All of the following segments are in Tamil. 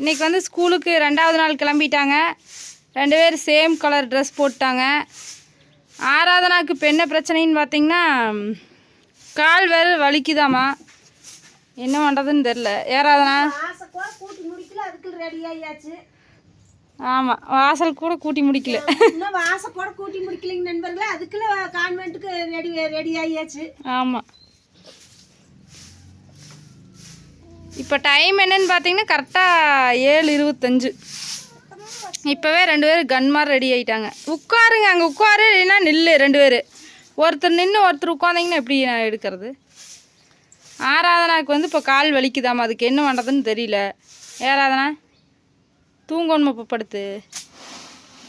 இன்றைக்கி வந்து ஸ்கூலுக்கு ரெண்டாவது நாள் கிளம்பிட்டாங்க. ரெண்டு பேரும் சேம் கலர் ட்ரெஸ் போட்டாங்க. ஆராதனாக்கு இப்போ என்ன பிரச்சனைன்னு பார்த்தீங்கன்னா கால் வேறு வலிக்குதாம்மா என்ன பண்ணுறதுன்னு தெரில ஏறாதனா ஆசை கூட கூட்டி முடிக்கல அதுக்கு ரெடி ஆயாச்சு ஆமாம் வாசல் கூட கூட்டி முடிக்கல. இன்னும் வாசை கூட கூட்டி முடிக்கலைங்க நண்பர்களே. அதுக்குள்ள கான்வென்ட்டுக்கு ரெடி ரெடி ஆயாச்சு. ஆமாம் இப்போ டைம் என்னன்னு பார்த்தீங்கன்னா கரெக்டாக ஏழு இருபத்தஞ்சு. இப்போவே ரெண்டு பேரும் கன் மாதிரி ரெடி ஆகிட்டாங்க உட்காருங்க அங்கே உட்காரு இல்லைன்னா நில்லு ரெண்டு பேர். ஒருத்தர் நின்று ஒருத்தர் உட்காந்திங்கன்னா எப்படி நான் எடுக்கிறது? ஆராதனாவுக்கு வந்து இப்போ கால் வலிக்குதாம்மா அதுக்கு என்ன பண்ணுறதுன்னு தெரியல. ஏராதனா தூங்கணுமா இப்போ படுத்து?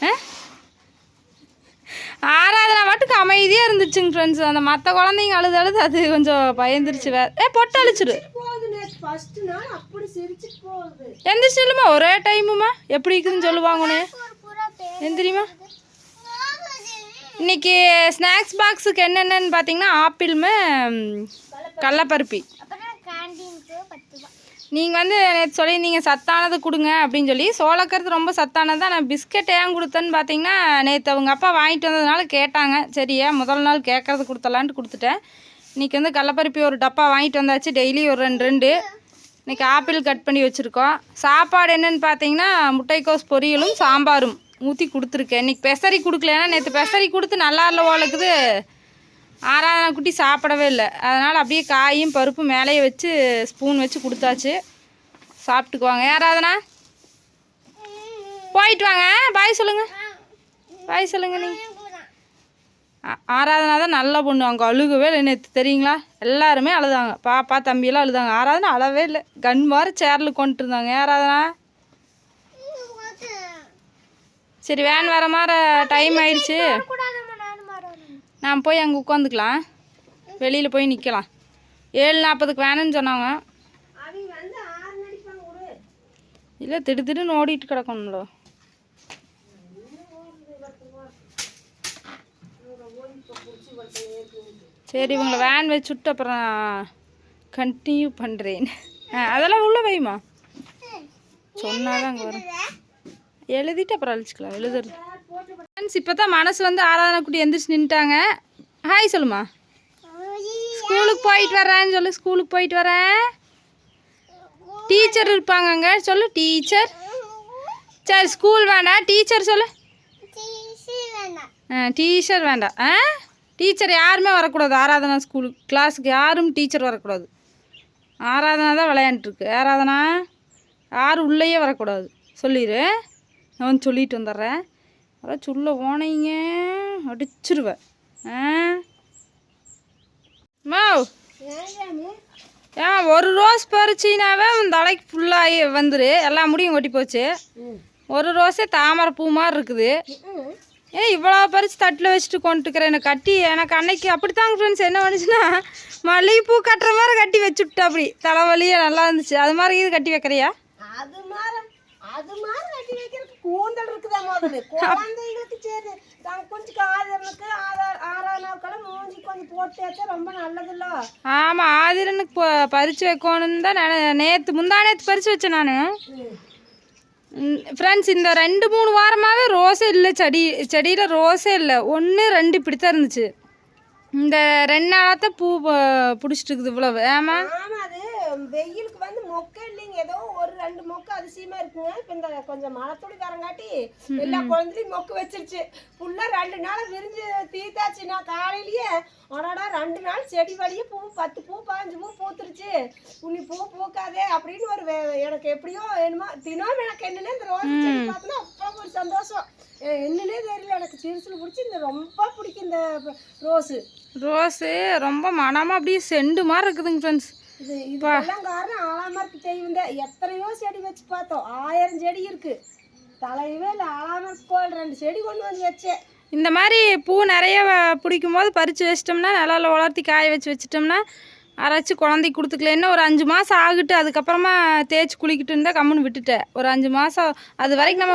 ஆ? ஆராதனா மட்டுக்கு அமைதியாக இருந்துச்சுங்க ஃப்ரெண்ட்ஸ் அந்த மற்ற குழந்தைங்க அழுது அழுது அது கொஞ்சம் பயந்துருச்சு வே ஏ பொட்டு அழிச்சிரு. போகுது நேற்று ஃபர்ஸ்ட் நாள் அப்படி சிரிச்சுட்டு போகுது. எந்திரிச்சு இல்லைம்மா ஒரே டைமுமா? எப்படி இருக்குதுன்னு சொல்லுவாங்க உன்னைய எந்திரிமா? இன்னைக்கு ஸ்நாக்ஸ் பாக்ஸுக்கு என்னென்னு பார்த்தீங்கன்னா ஆப்பிளுமே கடலப்பருப்பி. நீங்கள் வந்து நேற்று சொல்லியிருந்தீங்க சத்தானது கொடுங்க அப்படின்னு சொல்லி சோளக்கருத்து ரொம்ப சத்தானது தான் நான் பிஸ்கட் ஏன் கொடுத்தேன்னு பார்த்தீங்கன்னா நேற்று அவங்க அப்பா வாங்கிட்டு வந்ததுனால கேட்டாங்க. சரியா முதல் நாள் கேட்கறது கொடுத்தலான்ட்டு கொடுத்துட்டேன். இன்றைக்கி வந்து கடலப்பருப்பி ஒரு டப்பா வாங்கிட்டு வந்தாச்சு. டெய்லி ஒரு ரெண்டு ரெண்டு. இன்றைக்கி ஆப்பிள் கட் பண்ணி வச்சுருக்கோம். சாப்பாடு என்னென்னு பார்த்தீங்கன்னா முட்டைக்கோஸ் பொரியலும் சாம்பாரும் ஊற்றி கொடுத்துருக்கேன். இன்றைக்கி பெசரி கொடுக்கல ஏன்னா நேற்று பெசரி கொடுத்து நல்லா இல்லை ஓலக்குது. ஆறாவது குட்டி சாப்பிடவே இல்லை. அதனால் அப்படியே காயும் பருப்பும் மேலேயே வச்சு ஸ்பூன் வச்சு கொடுத்தாச்சு. சாப்பிட்டுக்குவாங்க. யாராவதுனா போயிட்டு வாங்க. பாய் சொல்லுங்கள் பாய் சொல்லுங்கள் நீங்கள் ஆராதனா தான் நல்ல பொண்ணு. அவங்க அழுகவே இல்லை நேற்று தெரியுங்களா? எல்லாருமே அழுதாங்க. பாப்பா தம்பியெல்லாம் அழுதாங்க. ஆராதனா அழவே இல்லை. கன் மாதிரி சேரில் கொண்டுட்டு இருந்தாங்க ஆராதனா சரி வேன் வர மாதிரி டைம் ஆயிடுச்சு. நான் போய் அங்கே உட்காந்துக்கலாம். வெளியில் போய் நிற்கலாம் ஏழு நாற்பதுக்கு வேணும்னு சொன்னாங்க. இல்லை திடு திடுன்னு ஓடிட்டு கிடக்கணும்லோ. சரி இவங்களை வேன் வச்சு விட்டு அப்புறம் கண்டினியூ பண்ணுறேன் ஆ அதெல்லாம் உள்ள வைமா சொன்னாதான் அங்கே வரும். எழுதிட்டு அப்புறம் அழிச்சிக்கலாம். எழுதுறது. ஃப்ரெண்ட்ஸ் இப்போ தான் மனசு வந்து ஆராதனை குட்டி எந்திரிச்சு நின்ட்டாங்க ஹாய் சொல்லுமா. ஸ்கூலுக்கு போயிட்டு வரேன்னு சொல்லு ஸ்கூலுக்கு போயிட்டு வரேன். டீச்சர் இருப்பாங்க அங்கே சொல்லு டீச்சர் சரி ஸ்கூல் வேண்டாம் டீச்சர் சொல்லு. ஆ டீச்சர் வேண்டாம். ஆ? டீச்சர் யாருமே வரக்கூடாது. ஆராதனா ஸ்கூல் கிளாஸுக்கு யாரும் டீச்சர் வரக்கூடாது. ஆராதனா தான் விளையாண்டுருக்கு. ஆராதனா? யாரும் உள்ளேயே வரக்கூடாது. சொல்லிடு நான் வந்து சொல்லிட்டு வந்துடுறேன். அதான் சொல்ல ஓனைங்க அடிச்சிருவேன். ஆ? மாவ் ஏன் ஒரு ரோஸ் பறிச்சினாவே உன் தலைக்கு ஃபுல்லாகி வந்துரு. எல்லா முடியும் ஒட்டி போச்சு. ஒரு ரோஸே தாமரை பூ மாதிரி இருக்குது. ஏன் இவ்வளோ பறித்து தட்டில் வச்சுட்டு கொண்டுட்டுக்கிறேன் என்னை கட்டி எனக்கு அன்னைக்கு அப்படித்தாங்க ஃப்ரெண்ட்ஸ் என்ன பண்ணுச்சுன்னா மல்லிகைப்பூ கட்டுற மாதிரி கட்டி வச்சுட்டா அப்படி. தலைவலியே நல்லா இருந்துச்சு. அது மாதிரி இது கட்டி வைக்கிறியா? அது மாதிரி அது மாதிரி கட்டி வைக்கிறதுக்கு கூந்தல் இருக்குதா முதல்ல குழந்தைங்களுக்கு சரி. நாங்கள் கொஞ்சம் காதலுக்கு ஆதார் நாட்களும் மூஞ்சி கொஞ்சம் போட்டு வச்சா ரொம்ப நல்லதில்ல? ஆமாம் ஆதிரனுக்கு இப்போ பறித்து வைக்கணுன்னு தான் நான் நேற்று முந்தா நேற்று பறித்து வச்சேன் நான். ஃப்ரெண்ட்ஸ் இந்த ரெண்டு மூணு வாரமாகவே ரோஸே இல்லை செடி செடியில் ரோஸே இல்லை. ஒன்று ரெண்டு இப்படி தான் இருந்துச்சு. இந்த ரெண்டு நாளாக தான் பூ ப- பிடிச்சிட்டு இருக்குது இவ்வளவு. ஆமா ஆமா அது வெயிலுக்கு வந்து மொக்கை இல்லைங்க. ஏதோ ஒரு ரெண்டு மொக்கை அதிசயமா இருக்குங்க. இப்போ இந்த கொஞ்சம் மழத்துளி வரங்காட்டி எல்லா குழந்தையும் மொக்கு வச்சிருச்சு. ஃபுல்லா ரெண்டு நாள் விரிஞ்சு தீத்தாச்சு நான் காலையிலேயே அடாடா ரெண்டு நாள் செடி வழியே பூ பத்து பூ பாஞ்சு பூ பூத்துருச்சு. உனி பூ பூக்காதே அப்படின்னு ஒரு எனக்கு எப்படியோ என்னமோ தினம் எனக்கு என்னன்னே இந்த ரோஸ் செடி பார்த்தோன்னா அவ்வளோ ஒரு சந்தோஷம். என்னன்னே தெரியல. எனக்கு சிறுசில் பிடிச்சி இந்த ரொம்ப பிடிக்கும் இந்த ரோஸு. ரோஸு ரொம்ப மனமாக அப்படியே செண்டு மாதிரி இருக்குதுங்க ஃப்ரெண்ட்ஸ் இது இதெல்லாம் காரணம் ஆலாமரத்து தெய்வம் தான் எத்தனையோ செடி வச்சு பார்த்தோம். ஆயிரம் செடி இருக்கு. தலையவே இல்லை. ஆலாமரத்து கோயில் ரெண்டு செடி கொண்டு வந்து வச்சேன். இந்த மாதிரி பூ நிறைய பிடிக்கும் போது பறித்து வச்சிட்டோம்னா நிலால வளர்த்தி காய வச்சு வச்சிட்டோம்னா அரைச்சி குழந்தைக்கு கொடுத்துக்கலாம் இன்னும் ஒரு அஞ்சு மாதம் ஆகிட்டு அதுக்கப்புறமா தேய்ச்சி குளிக்கிட்டு இருந்தால் கம்முன்னு விட்டுட்டேன். ஒரு அஞ்சு மாதம் அது வரைக்கும்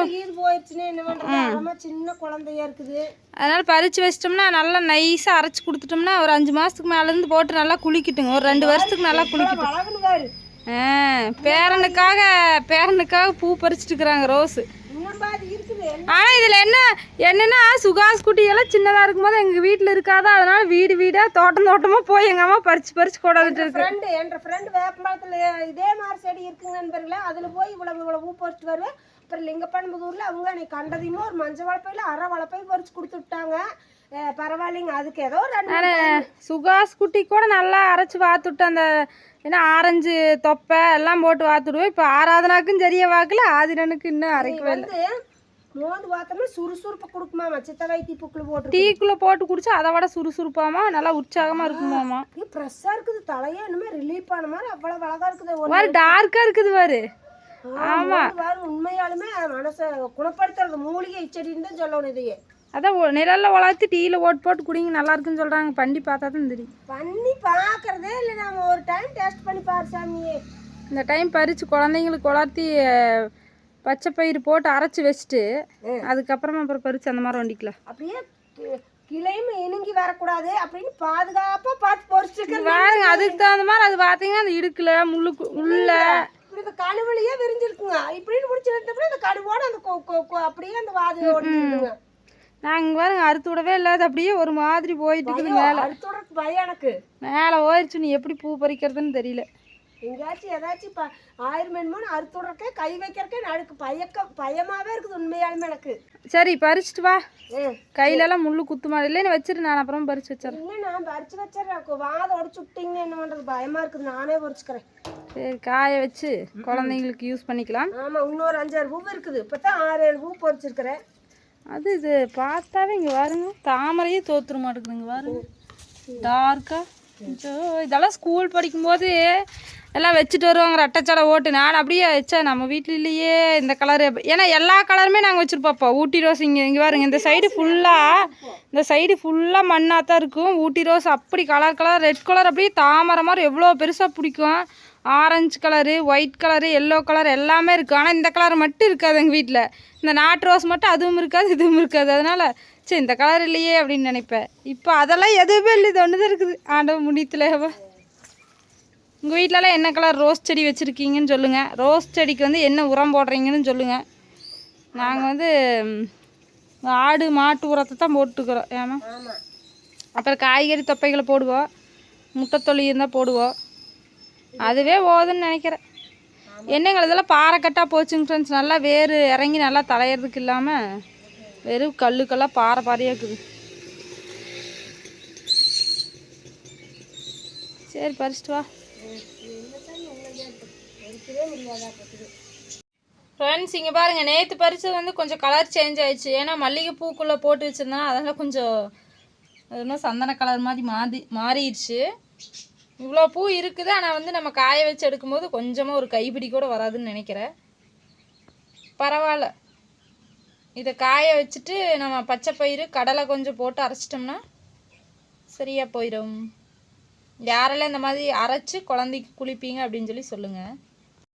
நம்ம சின்ன குழந்தையா இருக்குது. அதனால் பறித்து வச்சிட்டோம்னா நல்லா நைஸாக அரைச்சி கொடுத்துட்டோம்னா ஒரு அஞ்சு மாதத்துக்கு மேலேருந்து போட்டு நல்லா குளிக்கட்டுங்க. ஒரு ரெண்டு வருஷத்துக்கு நல்லா குளிக்கட்டும். பேரனுக்காக பேரனுக்காக பூ பறிச்சுட்டு இருக்கிறாங்க ரோஸு. ஆனால் இதில் என்ன என்னன்னா சுகாஸ் குட்டியெல்லாம் சின்னதாக இருக்கும்போது எங்கள் வீட்டில் இருக்காதா? அதனால வீடு வீடாக தோட்டம் தோட்டமாக போய் எங்கள் அம்மா பறிச்சு பறிச்சு கொண்டாந்துட்டு இருக்கு. ஃப்ரெண்டு என்ற ஃப்ரெண்டு வேப்பமரத்தில் இதே மாதிரி செடி இருக்குங்க நண்பர்களே. அதில் போய் இவ்வளவு இவ்வளோ பூ பறிச்சுட்டு வருவேன். அப்புறம் லிங்கப்பன்புதூரில் அவங்க அன்னைக்கு கண்டதையுமோ ஒரு மஞ்சள் வளப்பையில் அரை வளப்பை பறிச்சு கொடுத்து விட்டாங்க. பரவாயில்லைங்க. அதுக்கு ஏதோ time. சுகாஸ் குட்டி கூட நல்லா அரைச்சி வாத்துட்டு அந்த என்ன ஆரஞ்சு தொப்பை எல்லாம் போட்டு வாத்துடுவோம் இப்போ ஆராதனாக்கும் சரியா வாக்கல ஆதிரனுக்கு இன்னும் அரைக்கவே இல்லை. வந்து மோந்து பார்த்தோம்னா சுறுசுறுப்பு கொடுக்குமாமா. சித்த வைத்தி புக்கில் போட்டு டீக்குள்ளே போட்டு குடிச்சா அதை விட சுறுசுறுப்பாமா? நல்லா உற்சாகமாக இருக்குமாமா? இது ஃப்ரெஷ்ஷாக இருக்குது. தலையே இனிமே ரிலீஃப் ஆன மாதிரி அவ்வளோ அழகா இருக்குது. ஒரு ஒரு டார்க்காக இருக்குது பாரு. ஆமா. உண்மையாலுமே மனசை குணப்படுத்துறது மூலிகை செடின்னு தான் சொல்லணும் இதையே. அதான் நிழல்ல வளர்த்து டீயில் ஓட்டு போட்டு குடிங்க நல்லா இருக்குன்னு சொல்கிறாங்க பண்ணி பார்த்தா தான் தெரியும். பண்ணி பார்க்கறதே இல்லை நாம ஒரு டைம் டேஸ்ட் பண்ணி பாரு சாமியே. இந்த டைம் பறித்து குழந்தைங்களுக்கு வளர்த்தி பச்சை பயிறு போட்டு அரைச்சி வச்சுட்டு அதுக்கப்புறமா அப்புறம் பறித்து அந்த மாதிரி வண்டிக்கலாம் அப்படியே கிளையும் இணுங்கி வரக்கூடாது அப்படின்னு பாதுகாப்பா பார்த்து பொறிச்சிருக்கேன். பாருங்க அதுக்கு தகுந்த மாதிரி அது பார்த்தீங்கன்னா அந்த இடுக்குல முள்ளுக்கு உள்ள. இப்படி இந்த கணுவலியே விரிஞ்சிருக்குங்க. இப்படின்னு முடிச்சு எடுத்தப்பறம் அந்த கொ- கொ- கொ- அப்படியே அந்த வாது ஓடிக்குங்க நாங்கள் பாருங்க அறுத்து விடவே இல்லாத அப்படியே ஒரு மாதிரி போயிட்டு இருக்குது மேலே. அடுத்தோடக்கு பயம் எனக்கு. மேலே போயிடுச்சு நீ எப்படி பூ பறிக்கிறதுன்னு தெரியல. எங்கேயாச்சும் ஏதாச்சும் இப்போ ஆயிரம் என்னமோ அறுத்துடுறக்கே கை வைக்கிறக்கே எனக்கு பயக்க பயமாவே இருக்குது உண்மையாலுமே எனக்கு. சரி பறிச்சிட்டு வா. கையிலலாம் முள்ளு குத்து மாதிரி. இல்லைன்னு வச்சிரு நான் அப்புறம் பறிச்சு வச்சிடறேன் இல்லை நான் பறிச்சு வச்சிடறேன் வாதை உடச்சு விட்டீங்கன்னா என்ன பண்ணுறது பயமா இருக்குது. நானே பறிச்சுக்கிறேன். சரி காய வச்சு குழந்தைங்களுக்கு யூஸ் பண்ணிக்கலாம். ஆமா இன்னொரு அஞ்சாறு பூ இருக்குது. இப்போ தான் ஆறு ஏழு பூ பறிச்சிருக்கிறேன். அது இது பார்த்தாவே இங்கே பாருங்க. தாமரையே தோத்துற மாட்டேங்குதுங்க பாருங்க. டார்க்காக இதெல்லாம் ஸ்கூல் படிக்கும்போது எல்லாம் வச்சுட்டு வருவாங்க ரெட்டச்சடை ஓட்டு. நான் அப்படியே வச்சா நம்ம வீட்டிலேயே இந்த கலர் ஏன்னா எல்லா கலருமே நாங்கள் வச்சுருப்போப்பா ஊட்டி ரோஸ் இங்கே இங்கே பாருங்க இந்த சைடு ஃபுல்லாக இந்த சைடு ஃபுல்லாக மண்ணாக தான் இருக்கும். ஊட்டி ரோஸ் அப்படி கலர் கலர் ரெட் கலர் அப்படியே தாமரை மாதிரி எவ்வளோ பெருசாக பிடிக்கும். Orange colour white colour yellow colour எல்லாமே இருக்குது ஆனால் இந்த கலர் மட்டும் இருக்காது எங்கள் வீட்டில் இந்த நாட்டு ரோஸ் மட்டும் அதுவும் இருக்காது இதுவும் இருக்காது. அதனால் சரி இந்த கலர் இல்லையே அப்படின்னு நினைப்பேன். இப்போ அதெல்லாம் எதுவுமே இல்லை இது ஒன்று தான் இருக்குது. ஆண்டவன் முடியத்தில் உங்கள் வீட்டிலலாம் என்ன கலர் ரோஸ் செடி வச்சுருக்கீங்கன்னு சொல்லுங்கள் ரோஸ் செடிக்கு வந்து என்ன உரம் போடுறீங்கன்னு சொல்லுங்கள் நாங்கள் வந்து ஆடு மாட்டு உரத்தை தான் போட்டுக்கிறோம். ஏமா அப்புறம் காய்கறி தொப்பைகளை போடுவோம். முட்டைத்தொளி இருந்தால் போடுவோம். அதுவே போகுதுன்னு நினைக்கிறேன். என்னங்க இதெல்லாம் பாறைக்கட்டாக போச்சுங்க ஃப்ரெண்ட்ஸ் நல்லா வேர் இறங்கி நல்லா தலையறதுக்கு இல்லாமல் வெறும் கல்லுக்கெல்லாம் பாறை பாறையாக இருக்குது. சரி பறிச்சிட்டு வா. ஃப்ரெண்ட்ஸ் இங்கே பாருங்கள் நேற்று பறிச்சது வந்து கொஞ்சம் கலர் சேஞ்ச் ஆயிடுச்சு. ஏன்னா மல்லிகை பூக்குள்ளே போட்டு வச்சிருந்தா அதெல்லாம் கொஞ்சம் அது என்ன சந்தன கலர் மாதிரி மாறி மாறிடுச்சு. இவ்வளோ பூ இருக்குது ஆனால் வந்து நம்ம காய வச்சு எடுக்கும்போது கொஞ்சமாக ஒரு கைப்பிடி கூட வராதுன்னு நினைக்கிறேன். பரவாயில்ல. இதை காய வச்சுட்டு நம்ம பச்சை பயிறு கடலை கொஞ்சம் போட்டு அரைச்சிட்டோம்னா சரியாக போயிடும். யாரெல்லாம் இந்த மாதிரி அரைச்சி குழந்தைக்கு குளிப்பீங்க அப்படின்னு சொல்லி சொல்லுங்கள்